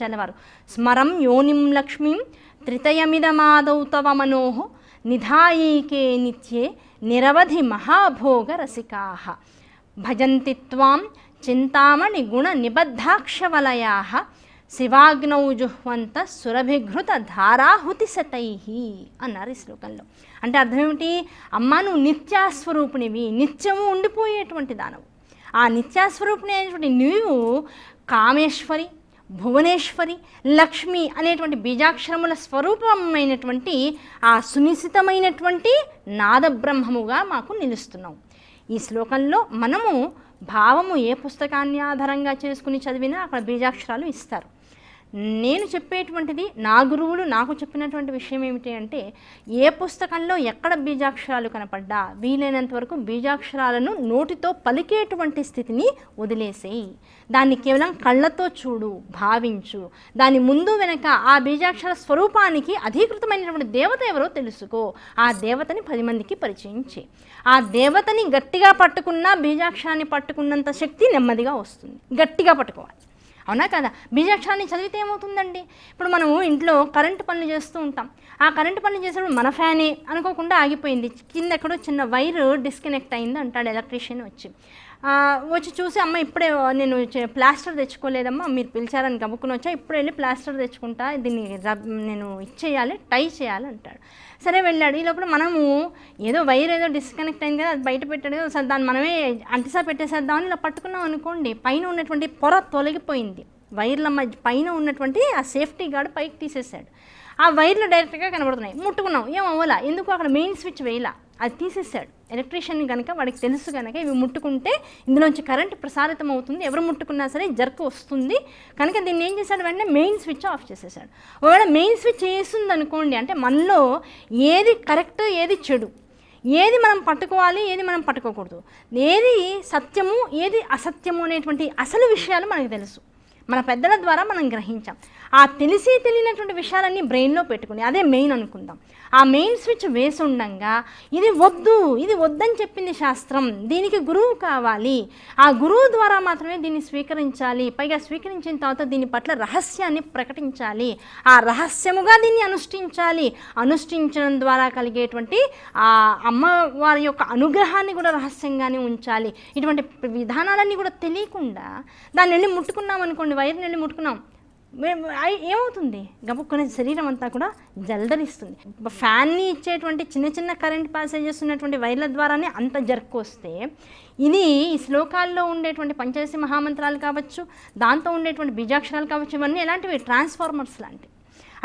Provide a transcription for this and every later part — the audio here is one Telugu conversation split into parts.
చలవారు స్మరం యోనిం లక్ష్మీం త్రితయమిదమాదౌ తవ మనోహ నిధాయీకే నిత్యే నిరవధి మహాభోగ రసికాః. భజంతి త్వాం చింతామణి గుణ నిబద్ధాక్షవలయా శివాగ్నౌ జుహ్వంత సురభిఘృత ధారాహుతి శతై అన్నారు ఈ శ్లోకంలో. అంటే అర్థం ఏమిటి అమ్మ నువ్వు నిత్యాస్వరూపిణివి నిత్యము ఉండిపోయేటువంటి దానవు. ఆ నిత్యాస్వరూపిణి అయినటువంటి నీవు కామేశ్వరి భువనేశ్వరి లక్ష్మి అనేటువంటి బీజాక్షరముల స్వరూపమైనటువంటి ఆ సునిశ్చితమైనటువంటి నాదబ్రహ్మముగా మాకు నిలుస్తున్నాం. ఈ శ్లోకంలో మనము భావము ఏ పుస్తకాన్ని ఆధారంగా చేసుకుని చదివినా అక్కడ బీజాక్షరాలు ఇస్తారు. నేను చెప్పేటువంటిది నా గురువులు నాకు చెప్పినటువంటి విషయం ఏమిటి అంటే ఏ పుస్తకంలో ఎక్కడ బీజాక్షరాలు కనపడ్డా వీలైనంత వరకు బీజాక్షరాలను నోటితో పలికేటువంటి స్థితిని వదిలేసేయి. దాన్ని కేవలం కళ్ళతో చూడు భావించు. దాని ముందు వెనక ఆ బీజాక్షర స్వరూపానికి అధీకృతమైనటువంటి దేవత ఎవరో తెలుసుకో. ఆ దేవతని పది మందికి పరిచయం చేయి ఆ దేవతని గట్టిగా పట్టుకున్నా బీజాక్షరాన్ని పట్టుకున్నంత శక్తి నెమ్మదిగా వస్తుంది. గట్టిగా పట్టుకోవాలి. అవునా కదా? బీజాక్షరాన్ని చదివితే ఏమవుతుందండి? ఇప్పుడు మనము ఇంట్లో కరెంటు పనులు చేస్తూ ఉంటాం. ఆ కరెంటు పనులు చేసేటప్పుడు మన ఫ్యానే అనుకోకుండా ఆగిపోయింది. కింద ఎక్కడో చిన్న వైర్ డిస్కనెక్ట్ అయింది అంటాడు ఎలక్ట్రీషియన్ వచ్చి. వచ్చి చూసి అమ్మ ఇప్పుడే నేను ప్లాస్టర్ తెచ్చుకోలేదమ్మా మీరు పిలిచారని గబుక్కుని వచ్చా ఇప్పుడు వెళ్ళి ప్లాస్టర్ తెచ్చుకుంటా దీన్ని రబ్ నేను ఇచ్చేయాలి టై చేయాలి అంటాడు. సరే వెళ్ళాడు. ఈ లోపల మనము ఏదో వైర్ ఏదో డిస్కనెక్ట్ అయింది కదా అది బయట పెట్టాడు కదా దాన్ని మనమే అంటిసా పెట్టేసేద్దామని ఇలా పట్టుకున్నాం అనుకోండి పైన ఉన్నటువంటి పొర తొలగిపోయింది. వైర్ల మధ్య పైన ఉన్నటువంటి ఆ సేఫ్టీ గార్డ్ పైకి తీసేసాడు. ఆ వైర్లు డైరెక్ట్గా కనబడుతున్నాయి. ముట్టుకున్నాం. ఏం అవ్వాలా? ఎందుకు అక్కడ మెయిన్ స్విచ్ వేయాల? అది తీసేసాడు ఎలక్ట్రీషియన్ కనుక వాడికి తెలుసు కనుక ఇవి ముట్టుకుంటే ఇందులోంచి కరెంట్ ప్రసారితం అవుతుంది ఎవరు ముట్టుకున్నా సరే జర్క్ వస్తుంది. కనుక దీన్ని ఏం చేశాడు వెంటనే మెయిన్ స్విచ్ ఆఫ్ చేసేసాడు ఒకవేళ మెయిన్ స్విచ్ వేస్తుంది అనుకోండి అంటే మనలో ఏది కరెక్ట్ ఏది చెడు ఏది మనం పట్టుకోవాలి ఏది మనం పట్టుకోకూడదు ఏది సత్యము ఏది అసత్యము అనేటువంటి అసలు విషయాలు మనకు తెలుసు. మన పెద్దల ద్వారా మనం గ్రహించాం. ఆ తెలిసి తెలియనటువంటి విషయాలన్నీ బ్రెయిన్లో పెట్టుకుని అదే మెయిన్ అనుకుందాం. ఆ మెయిన్ స్విచ్ వేసి ఉండగా ఇది వద్దు ఇది వద్దని చెప్పింది శాస్త్రం దీనికి గురువు కావాలి. ఆ గురువు ద్వారా మాత్రమే దీన్ని స్వీకరించాలి. పైగా స్వీకరించిన తర్వాత దీని పట్ల రహస్యాన్ని ప్రకటించాలి. ఆ రహస్యముగా దీన్ని అనుష్ఠించాలి. అనుష్ఠించడం ద్వారా కలిగేటువంటి ఆ అమ్మవారి యొక్క అనుగ్రహాన్ని కూడా రహస్యంగానే ఉంచాలి. ఇటువంటి విధానాలన్నీ కూడా తెలియకుండా దాన్ని వెళ్ళి ముట్టుకున్నాం అనుకోండి వైర్ని వెళ్ళి ముట్టుకున్నాం. మేము ఏమవుతుంది? గబుక్కునే శరీరం అంతా కూడా జల్దరిస్తుంది. ఫ్యాన్ని ఇచ్చేటువంటి చిన్న చిన్న కరెంట్ ప్యాసేజెస్ ఉన్నటువంటి వైర్ల ద్వారానే అంత జర్క్ వస్తే ఇది ఈ శ్లోకాల్లో ఉండేటువంటి పంచదశి మహామంత్రాలు కావచ్చు దాంతో ఉండేటువంటి బీజాక్షరాలు కావచ్చు ఇవన్నీ ఎలాంటివి? ట్రాన్స్ఫార్మర్స్ లాంటివి.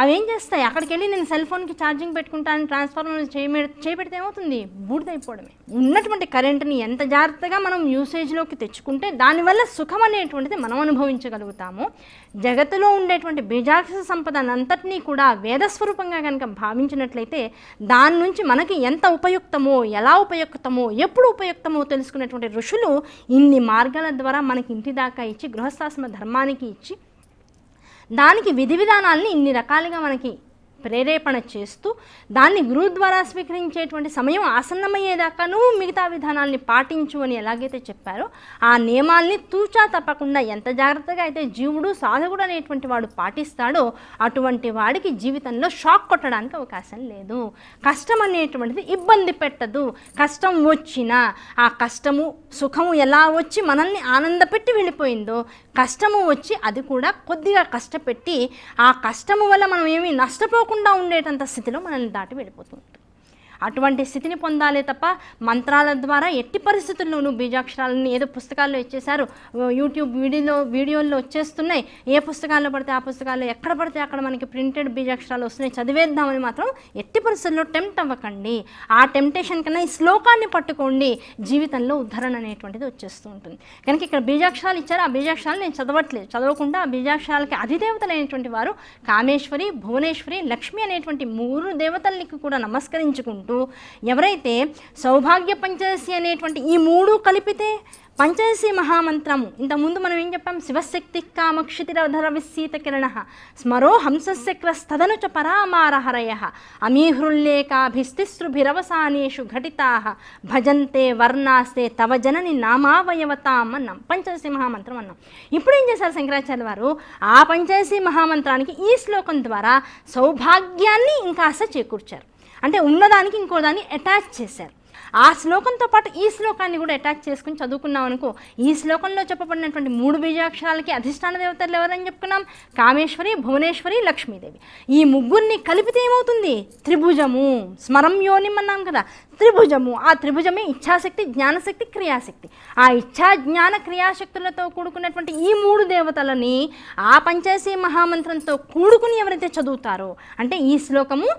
అవి ఏం చేస్తాయి? అక్కడికి వెళ్ళి నేను సెల్ ఫోన్కి ఛార్జింగ్ పెట్టుకుంటాను ట్రాన్స్ఫార్మర్ చేయ చేపెడితే ఏమవుతుంది? బూడిదైపోవడమే. ఉన్నటువంటి కరెంట్ని ఎంత జాగ్రత్తగా మనం యూసేజ్లోకి తెచ్చుకుంటే దానివల్ల సుఖం అనేటువంటిది మనం అనుభవించగలుగుతాము. జగత్తులో ఉండేటువంటి బీజాక్ష సంపద అంతటినీ కూడా వేదస్వరూపంగా కనుక భావించినట్లయితే దాని నుంచి మనకి ఎంత ఉపయుక్తమో ఎలా ఉపయుక్తమో ఎప్పుడు ఉపయుక్తమో తెలుసుకునేటువంటి ఋషులు ఇన్ని మార్గాల ద్వారా మనకి ఇంటి దాకా ఇచ్చి గృహస్థాశ్రమ ధర్మానికి ఇచ్చి దానికి విధి విధానాల్ని ఇన్ని రకాలుగా మనకి ప్రేరేపణ చేస్తూ దాన్ని గురువు ద్వారా స్వీకరించేటువంటి సమయం ఆసన్నమయ్యేదాకాను మిగతా విధానాల్ని పాటించు అని ఎలాగైతే చెప్పారో ఆ నియమాల్ని తూచా తప్పకుండా ఎంత జాగ్రత్తగా అయితే జీవుడు సాధకుడు అనేటువంటి వాడు పాటిస్తాడో అటువంటి వాడికి జీవితంలో షాక్ కొట్టడానికి అవకాశం లేదు. కష్టం అనేటువంటిది ఇబ్బంది పెట్టదు. కష్టం వచ్చినా ఆ కష్టము సుఖము ఎలా వచ్చి మనల్ని ఆనందపెట్టి వెళ్ళిపోయిందో కష్టము వచ్చి అది కూడా కొద్దిగా కష్టపెట్టి ఆ కష్టము వల్ల మనం ఏమి నష్టపోకుండా ఉండేటంత స్థితిలో మనల్ని దాటి వెళ్ళిపోతుంది. అటువంటి స్థితిని పొందాలే తప్ప మంత్రాల ద్వారా ఎట్టి పరిస్థితుల్లోనూ బీజాక్షరాలని ఏదో పుస్తకాల్లో ఇచ్చేశారు. యూట్యూబ్ వీడియోలో వీడియోల్లో వచ్చేస్తున్నాయి. ఏ పుస్తకాల్లో పడితే ఆ పుస్తకాల్లో ఎక్కడ పడితే అక్కడ మనకి ప్రింటెడ్ బీజాక్షరాలు వస్తున్నాయి. చదివేద్దామని మాత్రం ఎట్టి పరిస్థితుల్లో టెంప్ట్ అవ్వకండి. ఆ టెంప్టేషన్ కన్నా ఈ శ్లోకాన్ని పట్టుకోండి. జీవితంలో ఉద్ధరణ అనేటువంటిది వచ్చేస్తూ ఉంటుంది. కనుక ఇక్కడ బీజాక్షరాలు ఇచ్చారు. ఆ బీజాక్షరాలు నేను చదవట్లేదు. చదవకుండా ఆ బీజాక్షరాలకి అధిదేవతలైనటువంటి వారు కామేశ్వరి భువనేశ్వరి లక్ష్మి అనేటువంటి మూడు దేవతల్ని కూడా నమస్కరించుకుంటూ పాటు ఎవరైతే సౌభాగ్య పంచదశి అనేటువంటి ఈ మూడు కలిపితే పంచదశి మహామంత్రము ఇంతకుముందు మనం ఏం చెప్పాం? శివశక్తి కామక్షితిరధర విస్సీత కిరణ స్మరో హంసశక్రస్తదను చ పరామారహరయ అమీహృల్లేకాభిస్తిసృభిరవసానేషు ఘటితా భజంతే వర్ణాస్తే తవ జనని నామావయవతాం అన్నాం. పంచదశి మహామంత్రం అన్నాం. ఇప్పుడు ఏం చేశారు శంకరాచార్య వారు? ఆ పంచదశి మహామంత్రానికి ఈ శ్లోకం ద్వారా సౌభాగ్యాన్ని ఇంకాస్త చేకూర్చారు. అంటే ఉన్నదానికి ఇంకో దాన్ని అటాచ్ చేశారు. ఆ శ్లోకంతో పాటు ఈ శ్లోకాన్ని కూడా అటాచ్ చేసుకుని చదువుకున్నాం అనుకో ఈ శ్లోకంలో చెప్పబడినటువంటి మూడు బీజాక్షరాలకి అధిష్టాన దేవతలు ఎవరని చెప్పుకున్నాం కామేశ్వరి భువనేశ్వరి లక్ష్మీదేవి. ఈ ముగ్గురిని కలిపితే ఏమవుతుంది? త్రిభుజము. స్మరం యోనిం అన్నాం కదా. త్రిభుజము. ఆ త్రిభుజమే ఇచ్ఛాశక్తి జ్ఞానశక్తి క్రియాశక్తి. ఆ ఇచ్ఛా జ్ఞాన క్రియాశక్తులతో కూడుకున్నటువంటి ఈ మూడు దేవతలని ఆ పంచాయసీ మహామంత్రంతో కూడుకుని ఎవరైతే చదువుతారో అంటే ఈ శ్లోకము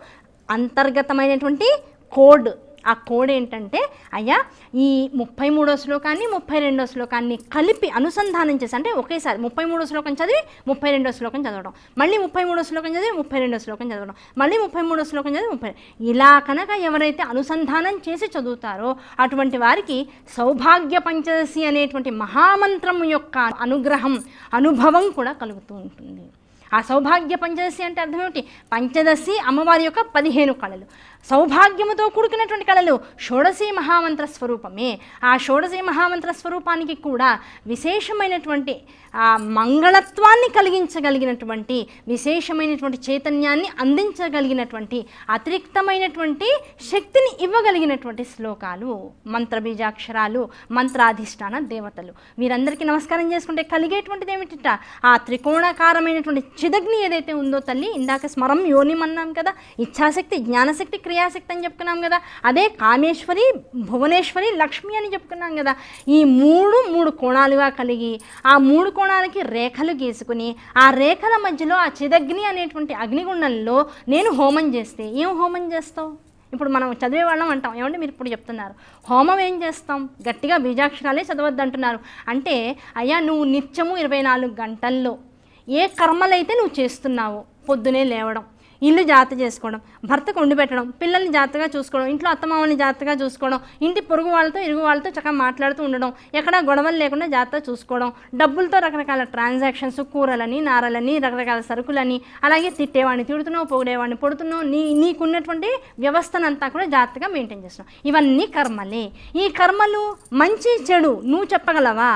అంతర్గతమైనటువంటి కోడ్. ఆ కోడ్ ఏంటంటే అయ్యా ఈ ముప్పై మూడో శ్లోకాన్ని ముప్పై రెండో శ్లోకాన్ని కలిపి అనుసంధానం చేసి అంటే ఒకేసారి ముప్పై మూడో శ్లోకం చదివి ముప్పై రెండో శ్లోకం చదవడం. మళ్ళీ ముప్పై మూడో శ్లోకం చదివి ముప్పై రెండో శ్లోకం చదవడం. మళ్ళీ ముప్పై మూడో శ్లోకం చదివి ముప్పై ఇలా కనుక ఎవరైతే అనుసంధానం చేసి చదువుతారో అటువంటి వారికి సౌభాగ్య పంచదశి అనేటువంటి మహామంత్రం యొక్క అనుగ్రహం అనుభవం కూడా కలుగుతూ ఉంటుంది. ఆ సౌభాగ్య పంచదశి అంటే అర్థం ఏమిటి పంచదశి అమ్మవారి యొక్క పదిహేను కళలు. సౌభాగ్యముతో కూడుకున్నటువంటి కళలు షోడశీ మహామంత్ర స్వరూపమే. ఆ షోడశీ మహామంత్ర స్వరూపానికి కూడా విశేషమైనటువంటి ఆ మంగళత్వాన్ని కలిగించగలిగినటువంటి విశేషమైనటువంటి చైతన్యాన్ని అందించగలిగినటువంటి అతిరిక్తమైనటువంటి శక్తిని ఇవ్వగలిగినటువంటి శ్లోకాలు మంత్ర బీజాక్షరాలు మంత్రాధిష్టాన దేవతలు. వీరందరికీ నమస్కారం చేసుకుంటే కలిగేటువంటిది ఏమిటిట? ఆ త్రికోణాకారమైనటువంటి చిదగ్ని ఏదైతే ఉందో తల్లి ఇందాక స్మరం యోనిమన్నాం కదా ఇచ్ఛాశక్తి జ్ఞానశక్తి క్రియాశక్తి అని చెప్పుకున్నాం కదా అదే కామేశ్వరి భువనేశ్వరి లక్ష్మి అని చెప్పుకున్నాం కదా. ఈ మూడు మూడు కోణాలుగా కలిగి ఆ మూడు కోణాలకి రేఖలు గీసుకుని ఆ రేఖల మధ్యలో ఆ చిదగ్ని అనేటువంటి అగ్నిగుండంలో నేను హోమం చేస్తే ఏం హోమం చేస్తావు? ఇప్పుడు మనం చదివే వాళ్ళం అంటాం ఏమంటే మీరు ఇప్పుడు చెప్తున్నారు? హోమం ఏం చేస్తాం? గట్టిగా బీజాక్షరాలే చదవద్దు అంటున్నారు అంటే అయ్యా నువ్వు నిత్యము ఇరవై నాలుగు గంటల్లో ఏ కర్మలైతే నువ్వు చేస్తున్నావో పొద్దునే లేవడం. ఇల్లు జాగ్రత్త చేసుకోవడం భర్తకు వండి పెట్టడం పిల్లల్ని జాగ్రత్తగా చూసుకోవడం ఇంట్లో అత్తమామని జాగ్రత్తగా చూసుకోవడం ఇంటి పొరుగు వాళ్ళతో ఇరుగు వాళ్ళతో చక్కగా మాట్లాడుతూ ఉండడం ఎక్కడ గొడవలు లేకుండా జాగ్రత్తగా చూసుకోవడం డబ్బులతో రకరకాల ట్రాన్సాక్షన్స్ కూరలని నారలని రకరకాల సరుకులని అలాగే తిట్టేవాడిని తిడుతున్నావు పొగిడేవాడిని పొడుతున్నావు నీ నీకున్నటువంటి వ్యవస్థనంతా కూడా జాగ్రత్తగా మెయింటైన్ చేస్తున్నావు. ఇవన్నీ కర్మలే. ఈ కర్మలు మంచి చెడు నువ్వు చెప్పగలవా?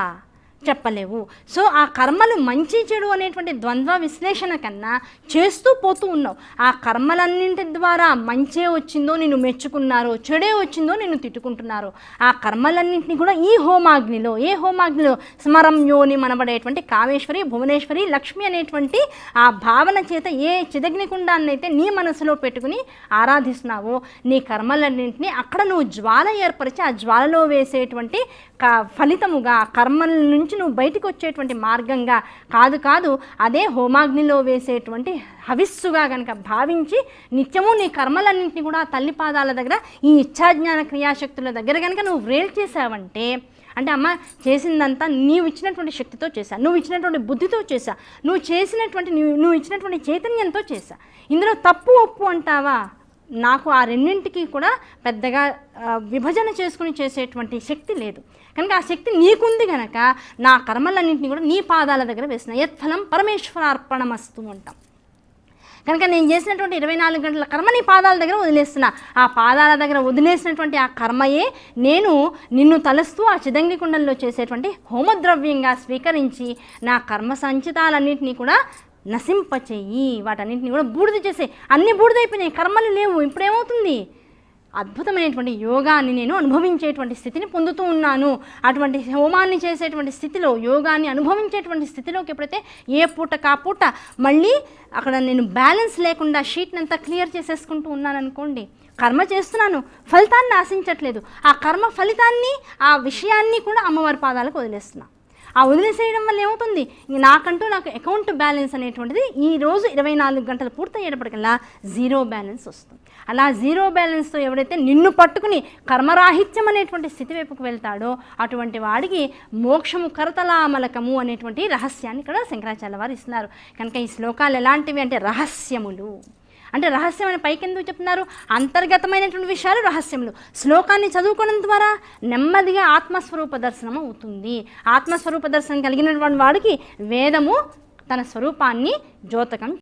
చెప్పలేవు. సో ఆ కర్మలు మంచి చెడు అనేటువంటి ద్వంద్వ విశ్లేషణ కన్నా చేస్తూ పోతూ ఉన్నావు. ఆ కర్మలన్నింటి ద్వారా మంచే వచ్చిందో నిన్ను మెచ్చుకున్నారో చెడే వచ్చిందో నిన్ను తిట్టుకుంటున్నారు ఆ కర్మలన్నింటినీ కూడా ఈ హోమాగ్నిలో ఏ హోమాగ్నిలో? స్మరం యోని మనబడేటువంటి కామేశ్వరి భువనేశ్వరి లక్ష్మి అనేటువంటి ఆ భావన చేత ఏ చిదగ్నికుండాన్నైతే నీ మనసులో పెట్టుకుని ఆరాధిస్తున్నావో నీ కర్మలన్నింటినీ అక్కడ నువ్వు జ్వాల ఏర్పరిచి ఆ జ్వాలలో వేసేటువంటి క ఫలితముగా కర్మల నుంచి నువ్వు బయటికి వచ్చేటువంటి మార్గంగా కాదు కాదు అదే హోమాగ్నిలో వేసేటువంటి హవిస్సుగా కనుక భావించి నిత్యము నీ కర్మలన్నింటినీ కూడా తల్లి పాదాల దగ్గర ఈ ఇచ్ఛాజ్ఞాన క్రియాశక్తుల దగ్గర కనుక నువ్వు వ్రేల్ చేసావంటే అంటే అమ్మ చేసిందంతా నీవు ఇచ్చినటువంటి శక్తితో చేశా నువ్వు ఇచ్చినటువంటి బుద్ధితో చేశా నువ్వు చేసినటువంటి నువ్వు నువ్వు ఇచ్చినటువంటి చైతన్యంతో చేశా. ఇందులో తప్పు ఒప్పు అంటావా? నాకు ఆ రెండింటికి కూడా పెద్దగా విభజన చేసుకుని చేసేటువంటి శక్తి లేదు. కనుక ఆ శక్తి నీకుంది కనుక నా కర్మలన్నింటినీ కూడా నీ పాదాల దగ్గర వేసిన. యత్ఫలం పరమేశ్వరార్పణమస్తు అంటాం. కనుక నేను చేసినటువంటి ఇరవై నాలుగు గంటల కర్మ నీ పాదాల దగ్గర వదిలేస్తున్నా ఆ పాదాల దగ్గర వదిలేసినటువంటి ఆ కర్మయే నేను నిన్ను తలుస్తూ ఆ చిదంగి కుండంలో చేసేటువంటి హోమద్రవ్యంగా స్వీకరించి నా కర్మ సంచితాలన్నింటినీ కూడా నశింపచేయి. వాటన్నింటినీ కూడా బూడిద చేసే. అన్ని బూడిదైపోయినాయి. కర్మలు లేవు. ఇప్పుడేమవుతుంది? అద్భుతమైనటువంటి యోగాన్ని నేను అనుభవించేటువంటి స్థితిని పొందుతూ ఉన్నాను. అటువంటి హోమాన్ని చేసేటువంటి స్థితిలో యోగాన్ని అనుభవించేటువంటి స్థితిలోకి ఎప్పుడైతే ఏ పూట కా పూట మళ్ళీ అక్కడ నేను బ్యాలెన్స్ లేకుండా షీట్ని అంతా క్లియర్ చేసేసుకుంటూ ఉన్నాను అనుకోండి కర్మ చేస్తున్నాను. ఫలితాన్ని ఆశించట్లేదు. ఆ కర్మ ఫలితాన్ని ఆ విషయాన్ని కూడా అమ్మవారి పాదాలకు వదిలేస్తున్నా. ఆ వదిలేసేయడం వల్ల ఏమవుతుంది? నాకంటూ నాకు అకౌంట్ బ్యాలెన్స్ అనేటువంటిది ఈ రోజు ఇరవై నాలుగు గంటలు పూర్తయ్యేటప్పటికల్లా జీరో బ్యాలెన్స్ వస్తుంది. అలా జీరో బ్యాలెన్స్తో ఎవడైతే నిన్ను పట్టుకుని కర్మరాహిత్యం అనేటువంటి స్థితి వైపుకు వెళ్తాడో అటువంటి వాడికి మోక్షము కరతలామలకము అనేటువంటి రహస్యాన్ని ఇక్కడ శంకరాచార్య వారు ఇస్తున్నారు. కనుక ఈ శ్లోకాలు ఎలాంటివి అంటే రహస్యములు. అంటే రహస్యం అని పైకి ఎందుకు చెప్తున్నారు? అంతర్గతమైనటువంటి విషయాలు రహస్యములు. శ్లోకాన్ని చదువుకోవడం ద్వారా నెమ్మదిగా ఆత్మస్వరూప దర్శనం అవుతుంది. ఆత్మస్వరూప దర్శనం కలిగినటువంటి వాడికి వేదము తన స్వరూపాన్ని ద్యోతకం